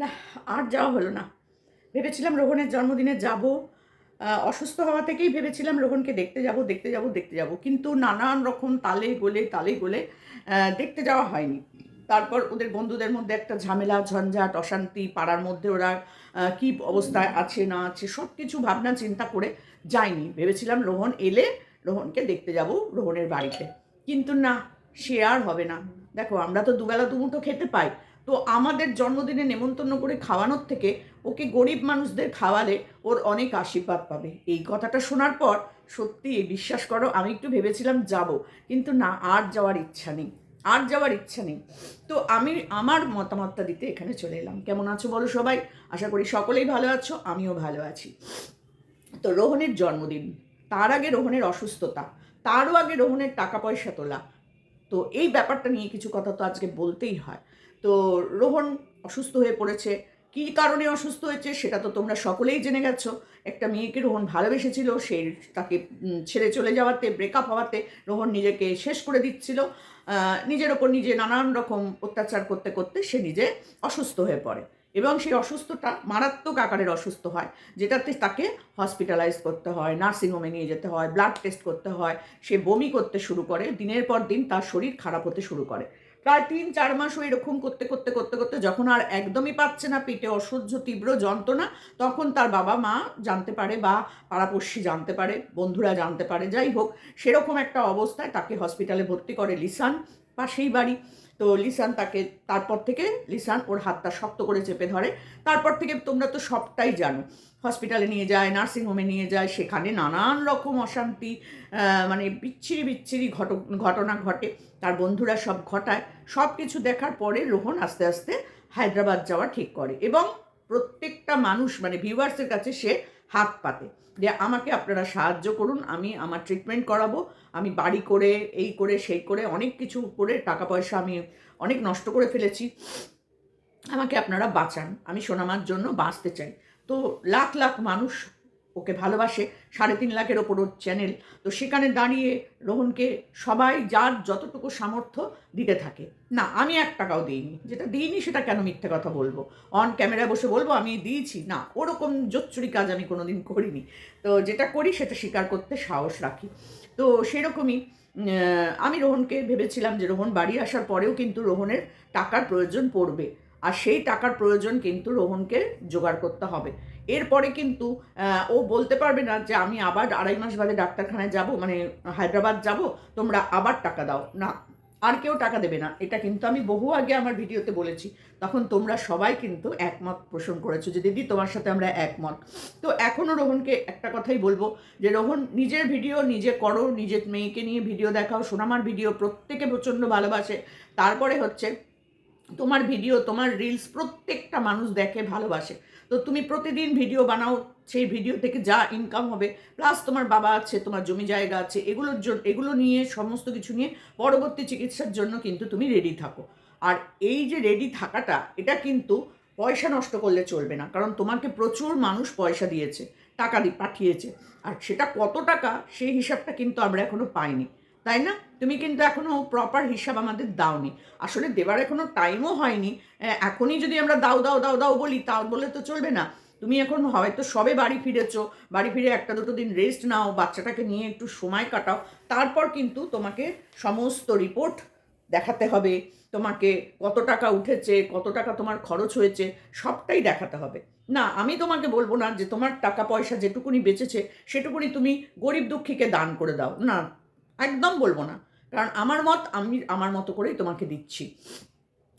না, আর যাওয়া হলো না। ভেবেছিলাম রোহনের জন্মদিনে যাব। অসুস্থ হওয়া থেকেই ভেবেছিলাম রোহনকে দেখতে যাব দেখতে যাব দেখতে যাব। কিন্তু নানান রকম তালে গোলে তালে গোলে দেখতে যাওয়া হয়নি। তারপর ওদের বন্ধুদের মধ্যে একটা ঝামেলা, ঝঞ্ঝাট, অশান্তি, পাড়ার মধ্যে ওরা কি অবস্থায় আছে, না আছে সব কিছু ভাবনা, চিন্তা করে যায়নি। ভেবেছিলাম রোহন এলে রোহনকে দেখতে যাব রোহনের বাড়িতে। কিন্তু না, সে আর হবে না। দেখো, আমরা তো দুবেলা দুমুঠো খেতে পাই। তো আমাদের জন্মদিনে নেমন্তন্ন করে খাওয়ানোর থেকে ওকে গরিব মানুষদের খাওয়ালে ওর অনেক আশীর্বাদ পাবে। এই কথাটা শোনার পর সত্যি বিশ্বাস করো, আমি একটু ভেবেছিলাম যাব, কিন্তু না, আর যাওয়ার ইচ্ছা নেই, আর যাওয়ার ইচ্ছা নেই। তো আমি, আমার মতামতটা দিতে এখানে চলে এলাম। কেমন আছো বলো সবাই? আশা করি সকলেই ভালো আছো, আমিও ভালো আছি। তো রোহনের জন্মদিন, তার আগে রোহনের অসুস্থতা, তারও আগে রোহনের টাকা পয়সা তোলা। তো এই ব্যাপারটা নিয়ে কিছু কথা তো আজকে বলতেই হয়। তো রোহন অসুস্থ হয়ে পড়েছে। কী কারণে অসুস্থ হয়েছে সেটা তো তোমরা সকলেই জেনে গেছো। একটা মেয়েকে রোহন ভালোবেসেছিল, সে তাকে ছেড়ে চলে যাওয়াতে ব্রেকআপ হওয়াতে রোহন নিজেকে শেষ করে দিচ্ছিল। নিজের ওপর নিজে নানান রকম অত্যাচার করতে করতে সে নিজে অসুস্থ হয়ে পড়ে এবং সেই অসুস্থতা মারাত্মক আকারের অসুস্থ হয়, যেটাতে তাকে হসপিটালাইজ করতে হয় নার্সিংহোমে নিয়ে যেতে হয় ব্লাড টেস্ট করতে হয়, সে বমি করতে শুরু করে, দিনের পর দিন তার শরীর খারাপ হতে শুরু করে। প্রায় তিন, চার মাসও এরকম করতে করতে করতে করতে যখন আর একদমই পাচ্ছে না, পেটে অসহ্য, তীব্র যন্ত্রণা, তখন তার বাবা মা জানতে পারে বা পাড়াপড়শি জানতে পারে, বন্ধুরা জানতে পারে, যাই হোক, সেরকম একটা অবস্থায় তাকে হসপিটালে ভর্তি করে লিসান পাশেই বাড়ি। তো লিসান তাকে, তারপর থেকে লিসান ওর হাতটা শক্ত করে চেপে ধরে। তারপর থেকে তোমরা তো সবটাই জানো। হসপিটালে নিয়ে যায় নার্সিংহোমে নিয়ে যায়, সেখানে নানান রকম অশান্তি মানে বিচ্ছিরি বিচ্ছিরি ঘট ঘটনা ঘটে। তার বন্ধুরা সব ঘটায়। সব কিছু দেখার পরে রোহন আস্তে আস্তে হায়দ্রাবাদ যাওয়া ঠিক করে এবং প্রত্যেকটা মানুষ মানে ভিউয়ার্সের কাছে সে হাত পাতে যে আমাকে আপনারা সাহায্য করুন, আমি আমার ট্রিটমেন্ট করাবো, আমি বাড়ি করে, এই করে, সেই করে অনেক কিছু করে টাকা পয়সা আমি অনেক নষ্ট করে ফেলেছি। আমাকে আপনারা বাঁচান। আমি সোনামার জন্য বাঁচতে চাই। তো লাখ লাখ মানুষ ওকে ভালোবাসে, সাড়ে তিন লাখের ওপর ওর চ্যানেল তো সেখানে দাঁড়িয়ে রোহনকে সবাই যার যতটুকু সামর্থ্য দিতে থাকে। না, আমি এক টাকাও দিইনি। যেটা দিইনি সেটা কেন মিথ্যে কথা বলব? অন ক্যামেরায় বসে বলব, আমি দিয়েছি। না, ওরকম জোচ্চুরি কাজ আমি কোনোদিন করিনি। তো যেটা করি সেটা স্বীকার করতে সাহস রাখি। তো সেরকমই আমি রোহনকে ভেবেছিলাম যে রোহন বাড়ি আসার পরেও কিন্তু রোহনের টাকার প্রয়োজন পড়বে। আর সেই টাকার প্রয়োজন কিন্তু রোহনকে জোগাড় করতে হবে। এরপরে কিন্তু ও বলতে পারবে না যে আমি আবার আড়াই মাস বাদে ডাক্তারখানায় যাব মানে হায়দ্রাবাদ যাব, তোমরা আবার টাকা দাও। না, আর কেউ টাকা দেবে না। এটা কিন্তু আমি বহু আগে আমার ভিডিওতে বলেছি। তখন তোমরা সবাই কিন্তু একমত পোষণ করেছ যে, দিদি, তোমার সাথে আমরা একমত। তো এখনও রোহনকে একটা কথাই বলব যে, রোহন, নিজের ভিডিও নিজে করো, নিজের মেয়েকে নিয়ে ভিডিও দেখাও, সোনামার ভিডিও প্রত্যেকে প্রচণ্ড ভালোবাসে। তারপরে হচ্ছে তোমার ভিডিও তোমার রিলস প্রত্যেকটা মানুষ দেখে, ভালোবাসে। তো তুমি প্রতিদিন ভিডিও বানাও, সেই ভিডিও থেকে যা ইনকাম হবে প্লাস তোমার বাবা আছে, তোমার জমি জায়গা আছে, এগুলোর জন্য এগুলো নিয়ে, সমস্ত কিছু নিয়ে পরবর্তী চিকিৎসার জন্য কিন্তু তুমি রেডি থাকো। আর এই যে রেডি থাকাটা, এটা কিন্তু পয়সা নষ্ট করলে চলবে না, কারণ তোমাকে প্রচুর মানুষ পয়সা দিয়েছে, টাকা দিয়ে পাঠিয়েছে। আর সেটা কত টাকা, সেই হিসাবটা কিন্তু আমরা এখনও পাইনি। তাই না? তুমি কিন্তু এখনও প্রপার হিসাব আমাদের দাওনি। আসলে দেবার এখনও টাইমও হয়নি। এখনই যদি আমরা দাও দাও দাও দাও বলি, তাও বলে তো চলবে না। তুমি এখন হয়তো সবে বাড়ি ফিরেছো। বাড়ি ফিরে একটা দুটো দিন রেস্ট নাও, বাচ্চাটাকে নিয়ে একটু সময় কাটাও। তারপর কিন্তু তোমাকে সমস্ত রিপোর্ট দেখাতে হবে। তোমাকে কত টাকা উঠেছে, কত টাকা তোমার খরচ হয়েছে, সবটাই দেখাতে হবে। না, আমি তোমাকে বলব না যে তোমার টাকা পয়সা যেটুকুনি বেঁচেছে, সেটুকুনি তুমি গরিব দুঃখীকে দান করে দাও। না একদম বলব না। কারণ আমার মত, আমি আমার মতো করেই তোমাকে দিচ্ছি।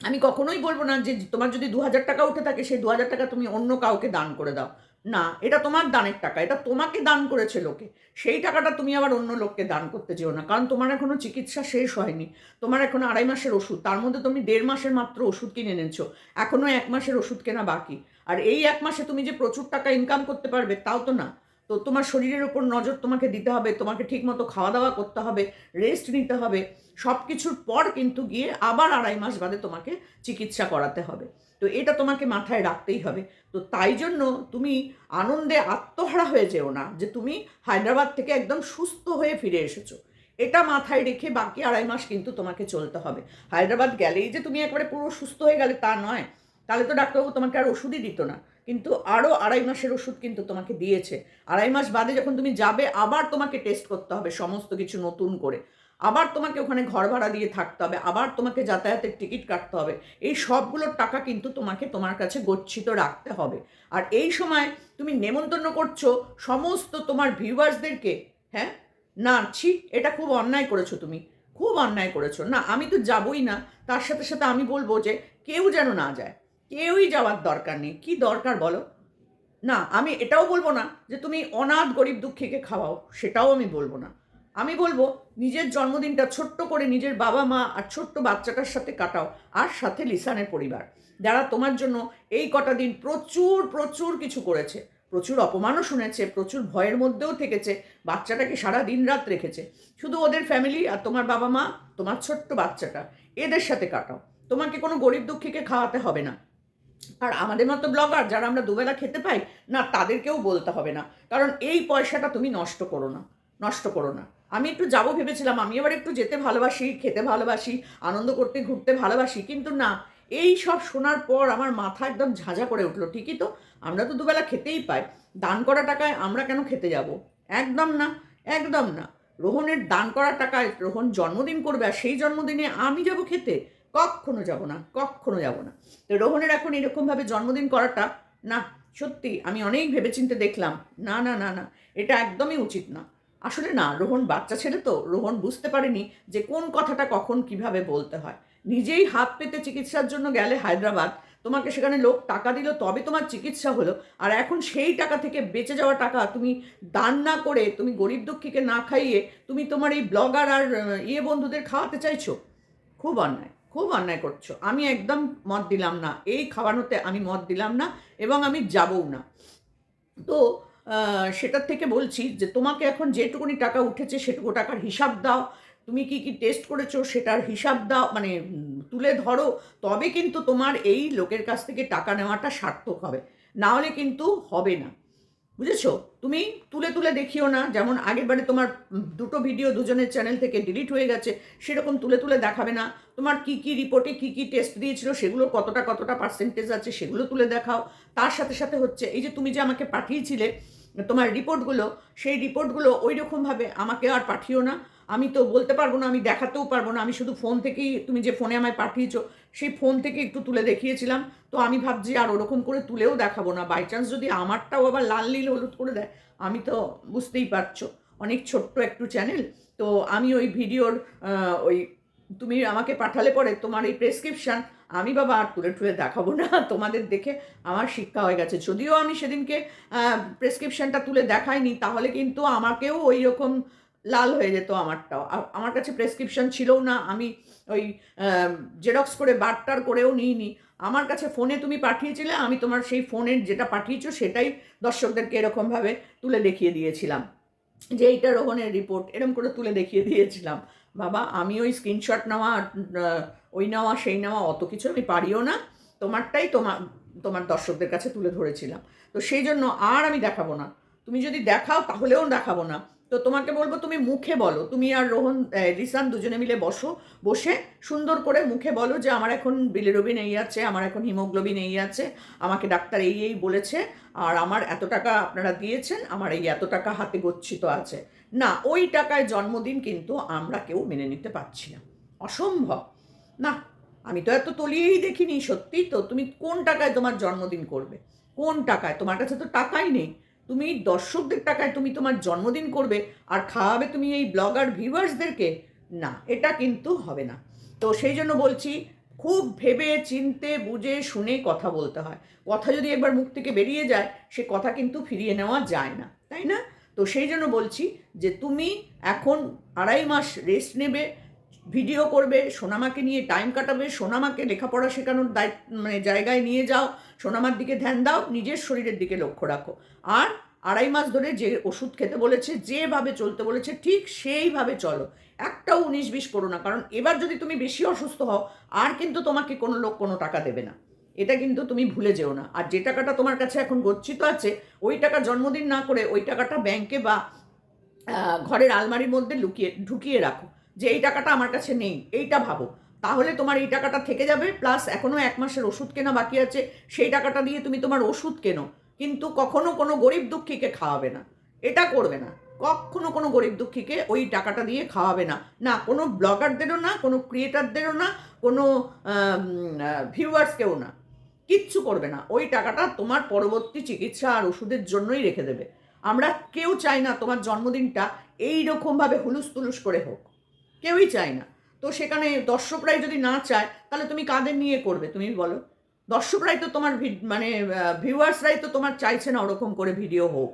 আমি কখনোই বলব না যে তোমার যদি দু হাজার টাকা উঠে থাকে, সেই দু হাজার টাকা তুমি অন্য কাউকে দান করে দাও। না, এটা তোমার দানের টাকা, এটা তোমাকে দান করেছে লোকে। সেই টাকাটা তুমি আবার অন্য লোককে দান করতে যেও না। কারণ তোমার এখনও চিকিৎসা শেষ হয়নি। তোমার এখনও আড়াই মাসের ওষুধ। তার মধ্যে তুমি দেড় মাসের মাত্র ওষুধ কিনে এনেছো। এখনও এক মাসের ওষুধ কেনা বাকি। আর এই এক মাসে তুমি যে প্রচুর টাকা ইনকাম করতে পারবে, তাও তো না। তো তোমার শরীরের ওপর নজর তোমাকে দিতে হবে, তোমাকে ঠিকমতো খাওয়া দাওয়া করতে হবে রেস্ট নিতে হবে সব কিছুর পর কিন্তু গিয়ে আবার আড়াই মাস বাদে তোমাকে চিকিৎসা করাতে হবে। তো এটা তোমাকে মাথায় রাখতেই হবে। তো তাই জন্য তুমি আনন্দে আত্মহারা হয়ে যেও না যে তুমি হায়দ্রাবাদ থেকে একদম সুস্থ হয়ে ফিরে এসেছ। এটা মাথায় রেখে বাকি আড়াই মাস কিন্তু তোমাকে চলতে হবে। হায়দ্রাবাদ গেলেই যে তুমি একবারে পুরো সুস্থ হয়ে গেলে তা নয়। তাহলে তো ডাক্তারবাবু তোমাকে আর ওষুধই দিত না। কিন্তু আরও আড়াই মাসের ওষুধ কিন্তু তোমাকে দিয়েছে। আড়াই মাস বাদে যখন তুমি যাবে, আবার তোমাকে টেস্ট করতে হবে সমস্ত কিছু নতুন করে। আবার তোমাকে ওখানে ঘর ভাড়া দিয়ে থাকতে হবে, আবার তোমাকে যাতায়াতের টিকিট কাটতে হবে। এই সবগুলোর টাকা কিন্তু তোমাকে তোমার কাছে গচ্ছিত রাখতে হবে। আর এই সময় তুমি নেমন্তন্ন করছ, সমস্ত তোমার ভিউয়ার্সদেরকে হ্যাঁ? না, ছি, এটা খুব অন্যায় করেছ তুমি। খুব অন্যায় করেছ। না, আমি তো যাবই না। তার সাথে সাথে আমি বলব যে কেউ যেন না যায়। কেউই যাওয়ার দরকার নেই। কি দরকার বলো? না, আমি এটাও বলব না যে তুমি অনাথ গরিব দুঃখীকে খাওয়াও, সেটাও আমি বলব না। আমি বলব নিজের জন্মদিনটা ছোট্ট করে নিজের বাবা মা আর ছোট্ট বাচ্চাটার সাথে কাটাও, আর সাথে লিসানের পরিবার। যারা তোমার জন্য এই কটা দিন প্রচুর প্রচুর কিছু করেছে, প্রচুর অপমানও শুনেছে, প্রচুর ভয়ের মধ্যেও থেকেছে, বাচ্চাটাকে সারা দিন রাত রেখেছে। শুধু ওদের ফ্যামিলি আর তোমার বাবা মা, তোমার ছোট্ট বাচ্চাটা, এদের সাথে কাটাও। তোমাকে কোনো গরিব দুঃখীকে খাওয়াতে হবে না। আর আমাদের মতো ব্লগার যারা আমরা দুবেলা খেতে পাই, না, তাদেরকেও বলতে হবে না। কারণ এই পয়সাটা তুমি নষ্ট করো না, নষ্ট করো না। আমি একটু যাব ভেবেছিলাম, আমি এবার একটু যেতে ভালোবাসি, খেতে ভালোবাসি, আনন্দ করতে, ঘুরতে ভালোবাসি, কিন্তু না, এই সব শোনার পর আমার মাথা একদম ঝাঁঝা করে উঠল। ঠিকই তো, আমরা তো দুবেলা খেতেই পাই। দান করা টাকায় আমরা কেন খেতে যাব? একদম না একদম না। রোহনের দান করা টাকায় রোহন জন্মদিন করবে, আর সেই জন্মদিনে আমি যাব খেতে? কখনো যাব না, কখনো যাব না। তো রোহনের এখন এরকমভাবে জন্মদিন করাটা, না, সত্যি আমি অনেক ভেবেচিন্তে দেখলাম, না না না না, এটা একদমই উচিত না। আসলে না, রোহন বাচ্চা ছেলে তো, রোহন বুঝতে পারেনি যে কোন কথাটা কখন কীভাবে বলতে হয়। নিজেই হাত পেতে চিকিৎসার জন্য গেলে হায়দ্রাবাদ, তোমাকে সেখানে লোক টাকা দিল, তবে তোমার চিকিৎসা হলো, আর এখন সেই টাকা থেকে বেঁচে যাওয়া টাকা তুমি দান না করে, তুমি গরিব দুঃখীকে না খাইয়ে, তুমি তোমার এই ব্লগার আর ইয়ে বন্ধুদের খাওয়াতে চাইছো? খুব অন্যায়। খুব অন্যায় করছ। আমি একদম মত দিলাম না। এই খাওয়ানোতে আমি মত দিলাম না এবং আমি যাবও না। তো সেটার থেকে বলছি যে, তোমাকে এখন যেটুকুনি টাকা উঠেছে সেটুকু টাকার হিসাব দাও। তুমি কি কি টেস্ট করেছ সেটার হিসাব দাও মানে তুলে ধরো। তবে কিন্তু তোমার এই লোকের কাছ থেকে টাকা নেওয়াটা সার্থক হবে। না হলে কিন্তু হবে না। বুঝেছ? তুমি তুলে তুলে দেখিও না, যেমন আগের বারে তোমার দুটো ভিডিও দুজনের চ্যানেল থেকে ডিলিট হয়ে গেছে, সেরকম তুলে তুলে দেখাবে না। তোমার কি কি রিপোর্টে কি কি টেস্ট দিয়েছিল, সেগুলো কতটা কতটা পার্সেন্টেজ আছে, সেগুলো তুলে দেখাও। তার সাথে সাথে হচ্ছে, এই যে তুমি যে আমাকে পাঠিয়েছিলে, তোমার রিপোর্টগুলো সেই রিপোর্টগুলো ওই রকমভাবে আমাকে আর পাঠিও না। আমি তো বলতে পারব না, আমি দেখাতেও পারব না, আমি শুধু ফোন থেকেই, তুমি যে ফোনে আমায় পাঠিয়েছো, সেই ফোন থেকে একটু তুলে দেখিয়েছিলাম। তো আমি ভাবছি আর ওরকম করে তুলেও দেখাবো না। বাই চান্স যদি আমারটাও আবার লাল, নীল, হলুদ করে দেয়, আমি তো বুঝতেই পারছ। অনেক ছোট্ট একটু চ্যানেল তো আমি ওই ভিডিওর ওই তুমি আমাকে পাঠালে পরে তোমার এই প্রেসক্রিপশান আমি বাবা আর তুলে তুলে দেখাবো না। তোমাদের দেখে আমার শিক্ষা হয়ে গেছে। যদিও আমি সেদিনকে প্রেসক্রিপশানটা তুলে দেখাইনি, তাহলে কিন্তু আমাকেও ওই রকম লাল হয়ে যেত আমারটাও। আমার কাছে প্রেসক্রিপশন ছিলও না, আমি ওই জেরক্স করে বারটার করেও নিইনি। আমার কাছে ফোনে তুমি পাঠিয়েছিলে, আমি তোমার সেই ফোনের যেটা পাঠিয়েছো, সেটাই দর্শকদেরকে এরকমভাবে তুলে দেখিয়ে দিয়েছিলাম। যে এইটা রোহনের রিপোর্ট এরকম করে তুলে দেখিয়ে দিয়েছিলাম। বাবা, আমি ওই স্ক্রিনশট নেওয়া ওই নেওয়া, সেই নেওয়া অত কিছু আমি পারিও না, তোমারটাই তোমার তোমার দর্শকদের কাছে তুলে ধরেছিলাম। তো সেই জন্য আর আমি দেখাবো না। তুমি যদি দেখাও, তাহলেও দেখাবো না। তো তোমাকে বলব, তুমি মুখে বলো। তুমি আর রোহন রিসান দুজনে মিলে বসো। বসে সুন্দর করে মুখে বলো যে, আমার এখন বিলিরুবিন এই আছে, আমার এখন হিমোগ্লোবিন এই আছে, আমাকে ডাক্তার এই এই বলেছে, আর আমার এত টাকা আপনারা দিয়েছেন, আমার এই এত টাকা হাতে গচ্ছিত আছে। না, ওই টাকায় জন্মদিন কিন্তু আমরা কেউ মেনে নিতে পারছি না। অসম্ভব। না, আমি তো এত তলিয়েই দেখিনি সত্যি তো। তুমি কোন টাকায় তোমার জন্মদিন করবে? কোন টাকায়? তোমার কাছে তো টাকাই নেই। তুমি দর্শকদের টাকায় তুমি তোমার জন্মদিন করবে আর খাওয়াবে তুমি এই ব্লগার ভিউয়ার্সদেরকে না, এটা কিন্তু হবে না। তো সেই জন্য বলছি, খুব ভেবে, চিনতে, বুঝে, শুনে কথা বলতে হয়। কথা যদি একবার মুখ থেকে বেরিয়ে যায়, সে কথা কিন্তু ফিরিয়ে নেওয়া যায় না, তাই না? তো সেই জন্য বলছি যে তুমি এখন আড়াই মাস রেস্ট নেবে ভিডিও করবে, সোনামাকে নিয়ে টাইম কাটাবে, সোনামাকে লেখাপড়া শেখানোর দায়িত্ব মানে জায়গায় নিয়ে যাও, সোনামার দিকে ধ্যান দাও, নিজের শরীরের দিকে লক্ষ্য রাখো। আর আড়াই মাস ধরে যে ওষুধ খেতে বলেছে, যেভাবে চলতে বলেছে, ঠিক সেইভাবে চলো। একটাও উনিশ বিশ করো না, কারণ এবার যদি তুমি বেশি অসুস্থ হও, আর কিন্তু তোমাকে কোনো লোক কোনো টাকা দেবে না। এটা কিন্তু তুমি ভুলে যেও না। আর যে টাকাটা তোমার কাছে এখন গচ্ছিত আছে, ওই টাকা জন্মদিন না করে ওই টাকাটা ব্যাংকে বা ঘরের আলমারির মধ্যে লুকিয়ে, ঢুকিয়ে রাখো। যে এই টাকাটা আমার কাছে নেই, এইটা ভাবো। তাহলে তোমার এই টাকাটা থেকে যাবে প্লাস এখনও এক মাসের ওষুধ কেনা বাকি আছে, সেই টাকাটা দিয়ে তুমি তোমার ওষুধ কেনো। কিন্তু কখনো কোনো গরিব দুঃখীকে খাওয়াবে না। এটা করবে না। কখনো কোনো গরিব দুঃখীকে ওই টাকাটা দিয়ে খাওয়াবে না। না, কোনো ব্লগারদেরও না, কোনো ক্রিয়েটারদেরও না, কোনো ভিউয়ার্সকেও না। কিচ্ছু করবে না। ওই টাকাটা তোমার পরবর্তী চিকিৎসা আর ওষুধের জন্যই রেখে দেবে। আমরা কেউ চাই না তোমার জন্মদিনটা এই রকমভাবে হুলুস তুলুস করে হোক। কেউই চায় না। তো সেখানে দর্শকরাই যদি না চায়, তাহলে তুমি কাদের নিয়ে করবে? তুমি বলো। দর্শকরাই তো তোমার মানে ভিউয়ার্সরাই তো তোমার চাইছে না ওরকম করে ভিডিও হোক।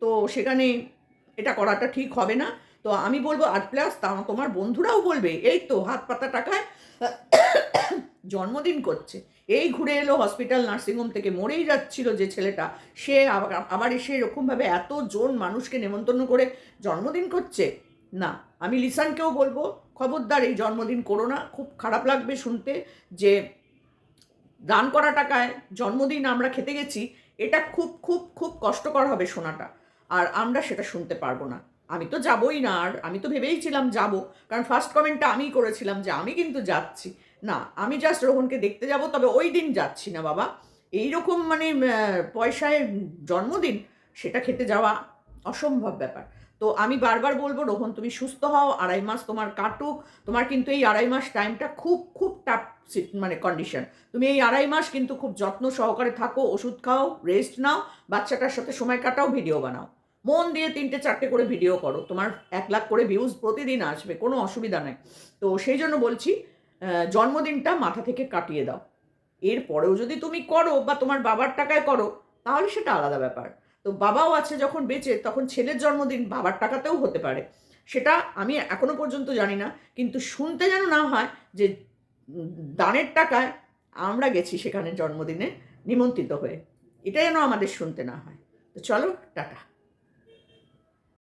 তো সেখানে এটা করাটা ঠিক হবে না। তো আমি বলব, আর প্লাস তোমার বন্ধুরাও বলবে, এই তো হাত পাতা টাকায় জন্মদিন করছে। এই ঘুরে এলো হসপিটাল নার্সিংহোম থেকে মরেই যাচ্ছিল যে ছেলেটা। সে আবার এসে এরকমভাবে এত জন মানুষকে নেমন্তন্ন করে জন্মদিন করছে? না। আমি লিসানকেও বলব, খবরদার, এই জন্মদিন করো না। খুব খারাপ লাগবে শুনতে যে দান করা টাকায় জন্মদিন আমরা খেতে গেছি, এটা খুব খুব খুব কষ্টকর হবে শোনাটা আর আমরা সেটা শুনতে পারব না। আমি তো যাবই না আর আমি তো ভেবেইছিলাম যাব, কারণ ফার্স্ট কমেন্টটা আমিই করেছিলাম যে আমি কিন্তু যাচ্ছি। না, আমি জাস্ট রোহনকে দেখতে যাব, তবে ওই দিন যাচ্ছি না বাবা। এই রকম মানে পয়সায় জন্মদিন, সেটা খেতে যাওয়া অসম্ভব ব্যাপার। তো আমি বারবার বলব, রোহন, তুমি সুস্থ হও, আড়াই মাস তোমার কাটুক। তোমার কিন্তু এই আড়াই মাস টাইমটা খুব খুব টাফ মানে কন্ডিশন তুমি এই আড়াই মাস কিন্তু খুব যত্ন সহকারে থাকো, ওষুধ খাও রেস্ট নাও, বাচ্চাটার সাথে সময় কাটাও ভিডিও বানাও। মন দিয়ে তিনটে, চারটে করে ভিডিও করো। তোমার এক লাখ করে ভিউজ প্রতিদিন আসবে, কোনো অসুবিধা নেই। তো সেই জন্য বলছি জন্মদিনটা মাথা থেকে কাটিয়ে দাও। এরপরেও যদি তুমি করো বা তোমার বাবার টাকায় করো, তাহলে সেটা আলাদা ব্যাপার। তো বাবাও আছে যখন বেঁচে, তখন ছেলের জন্মদিন বাবার টাকাতেও হতে পারে। সেটা আমি এখনও পর্যন্ত জানি না, কিন্তু শুনতে যেন না হয় যে দানের টাকায় আমরা গেছি সেখানে জন্মদিনে নিমন্ত্রিত হয়ে। এটা যেন আমাদের শুনতে না হয়। তো চলো, টাটা।